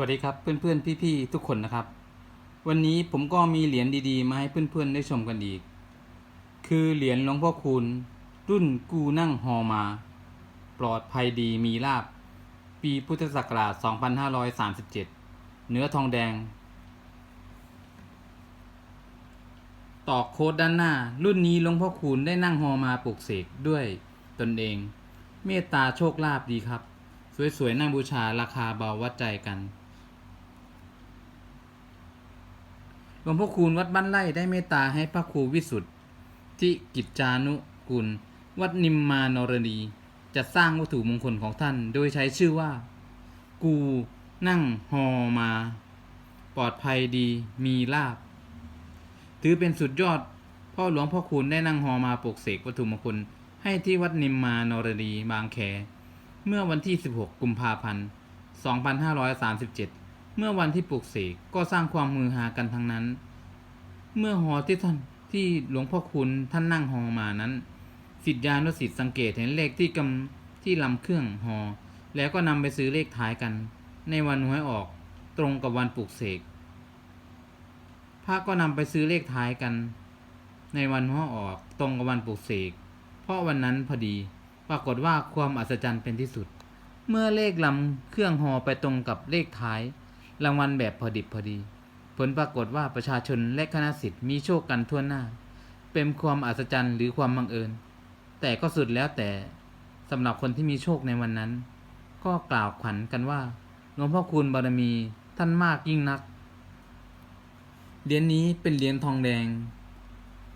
วัสดีครับเพื่อนๆ พี่ๆ ทุกคนนะครับ วันนี้ผมก็มีเหรียญดีๆ มาให้เพื่อนๆ ได้ชมกันอีก คือเหรียญหลวงพ่อคูณ รุ่นกูนั่งฮอมา ปลอดภัยดีมีลาบ ปีพุทธศักราช 2537 เนื้อทองแดง ตอกโค้ดด้านหน้า รุ่นนี้หลวงพ่อคูณได้นั่งฮอมาปลูกเสกด้วยตนเอง เมตตาโชคลาภดีครับสวยๆน่าบูชาราคาเบาวัดใจกัน ห ลวงพ่อคูณวัดบ้านไร่ได้เมตตาให้พระครูวิสุทธิกิจจานุกุล วัดนิมมานรดีจะสร้างวัตถุมงคลของท่าน โดยใช้ชื่อว่า กูนั่งฮอมา ปลอดภัยดีมีลาบ ถือเป็นสุดยอด พ่อหลวงพ่อคูณได้นั่งฮอมาปลูกเสกวัตถุมงคล ให้ที่วัดนิมมานรดีบางแค เมื่อวันที่ 16 กุมภาพันธ์ 2537 เมื่อวันที่ปลูกเสกก็สร้างความมือหากันทั้งนั้น เมื่อหอที่ท่านที่หลวงพ่อคุณท่านนั่งหอมานั้นสิทธิานุสิทธิ์สังเกตเห็นเลขที่กำที่ลำเครื่องหอ แล้วก็นำไปซื้อเลขท้ายกัน ในวันหวยออกตรงกับวันปลูกเสกพระก็นำไปซื้อเลขท้ายกัน ในวันหวยออกตรงกับวันปลูกเสกเพราะวันนั้นพอดี ปรากฏว่าความอัศจรรย์เป็นที่สุด เมื่อเลขลำเครื่องหอไปตรงกับเลขท้าย รางวัลแบบพอดิบพอดี ผลปรากฏว่าประชาชนและคณะสิทธิ์มีโชคกันทั่วหน้า เป็นความอัศจรรย์หรือความบังเอิญ แต่ก็สุดแล้วแต่สำหรับคนที่มีโชคในวันนั้น ก็กล่าวขวัญกันว่าหลวงพ่อคูณบารมีท่านมากยิ่งนัก เหรียญนี้เป็นเหรียญทองแดง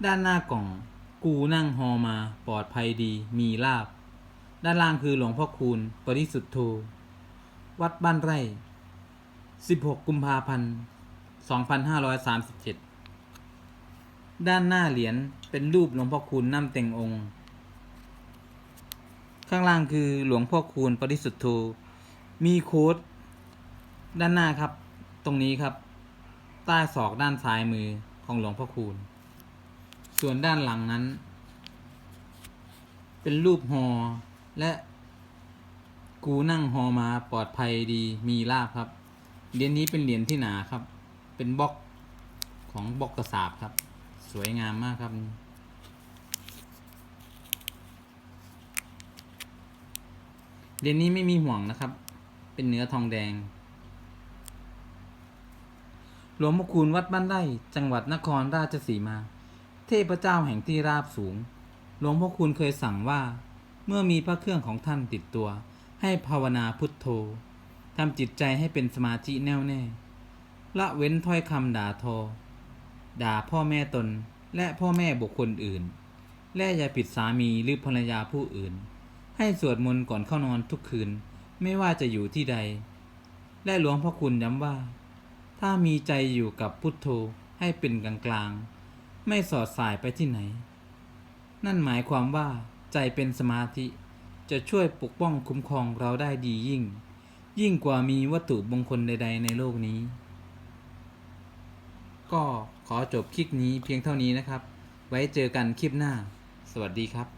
ด้านหน้ากล่อง กูนั่งฮอมาปลอดภัยดีมีลาบ ด้านล่างคือหลวงพ่อคูณ ปริสุทธโธ วัดบ้านไร่ 16 กุมภาพันธ์ 2537 ด้านหน้าเหรียญเป็นรูปหลวงพ่อคูณน้ำเต็งองค์ ข้างล่างคือหลวงพ่อคูณปริสุทธโธ มีโค้ดด้านหน้าครับ ตรงนี้ครับ ใต้ศอกด้านซ้ายมือของหลวงพ่อคูณ ส่วนด้านหลังนั้น เป็นรูปหอและกูนั่งหอมาปลอดภัยดีมีลาบครับ เหรียญนี้เป็นเหรียญที่หนาครับ เป็นบล็อกของบล็อกกระสาบครับ สวยงามมากครับ เหรียญนี้ไม่มีห่วงนะครับ เป็นเนื้อทองแดง หลวงพ่อคูณวัดบ้านไร่จังหวัดนครราชสีมา เทพเจ้าแห่งที่ราบสูง หลวงพ่อคูณเคยสั่งว่า เมื่อมีพระเครื่องของท่านติดตัว ให้ภาวนาพุทโธ ทำจิตใจให้เป็นสมาธิแน่วแน่ ละเว้นถ้อยคำด่าทอ ด่าพ่อแม่ตนและพ่อแม่บุคคลอื่น และอย่าผิดสามีหรือภรรยาผู้อื่น ให้สวดมนต์ก่อนเข้านอนทุกคืนไม่ว่าจะอยู่ที่ใด และหลวงพ่อคุณย้ำว่า ถ้ามีใจอยู่กับพุทโธให้เป็นกลางกลางๆไม่สอดสายไปที่ไหน นั่นหมายความว่าใจเป็นสมาธิจะช่วยปกป้องคุ้มครองเราได้ดียิ่ง ยิ่งกว่ามีวัตถุมงคลใด ๆ ในโลกนี้ ก็ขอจบคลิปนี้เพียงเท่านี้นะครับ ไว้เจอกันคลิปหน้า สวัสดีครับ